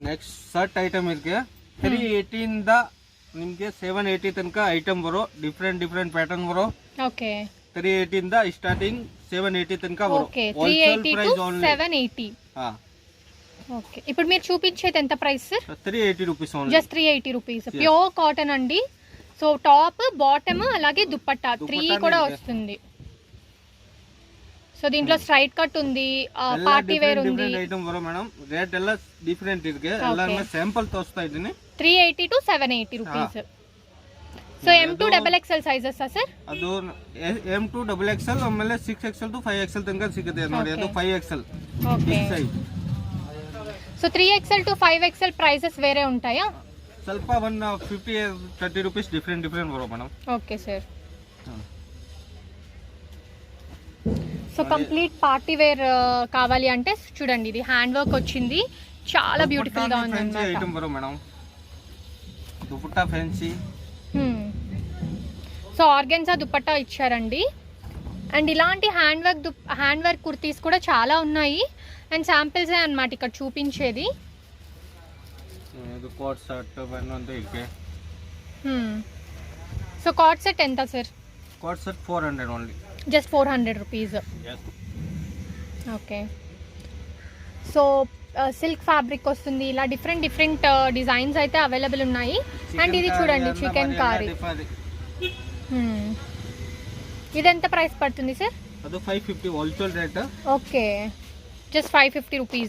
Next shirt item ಇರ್ಗೆ three ಏಯ್ಟಿಯಿಂದ ನಿಮಗೆ seven eighty ತನಕ ಐಟಮ್ ಬರೋ ಡಿಫ್ರೆಂಟ್ ಡಿಫ್ರೆಂಟ್ ಪ್ಯಾಟರ್ನ್ ಬರೋ ఓకే ತ್ರೀ ಏಯ್ಟಿಯಿಂದ ಸ್ಟಾರ್ಟಿಂಗ್ ಸೆವೆನ್ ಏಯ್ಟಿ ತನಕ ಬರೋ okay three eighty to price only seven eighty ಹಾ ఓకే ఇప్పుడు మీరు చూపించేది ఎంత price sir three eighty rupees only just three eighty rupees pure cotton అండి సో టాప్ బాటమ్ అలాగే దుప్పట్టా త్రీ దుపట్టా కూడా మీకు. వస్తుంది సో దీంట్లో స్ట్రైట్ కట్ ఉంది పార్టీ వేర్ ఉంది ಡಿಫ್ರೆಂಟ್ ಐಟಮ್ ಬರೋ ಮೇಡಮ್ ರೇಟ್ ಎಲ್ಲ ಡಿಫ್ರೆಂಟ್ ಇರ್ಗೆ ಎಲ್ಲ ಸ್ಯಾಂಪಲ್ ತೋರಿಸ್ತಾ ಇದ್ದೀನಿ three eighty to seven eighty rupees so M to double XL sizes sir ಅದು ಎಂ ಟು ಡಬಲ್ ಎಕ್ಸೆಲ್ ಆಮೇಲೆ six XL to five XL ತನಕ ಸಿಗುತ್ತೆ ನೋಡಿ ಅದು five XL okay big size so three XL to five XL prices వేరే ఉంటాయా ಸ್ವಲ್ಪ one fifty thirty rupees different different ಬರೋ madam okay sir so complete party wear కావాలి అంటే చూడండి ఇది హ్యాండ్ వర్క్ వచ్చింది. చాలా బ్యూటిఫుల్గా ఉంది సో ఆర్గెన్సా దుపట్టా ఇచ్చారండి. అండ్ ఇలాంటి hand work hand work kurtis కూడా చాలా ఉన్నాయి. అండ్ శాంపిల్స్ అనమాట ఇక్కడ చూపించేది. సో కాట్ సెట్ ఎంత sir? Cot set four hundred only. Just four hundred rupees. Okay. So silk fabric వస్తుంది. ఇలా డిఫరెంట్ డిఫరెంట్ డిజైన్స్ అయితే అవైలబుల్ ఉన్నాయి. అండ్ ఇది చూడండి చికెన్ కారీ ఇది ఎంత ప్రైస్ పడుతుంది sir five fifty okay. Just 550 rupees.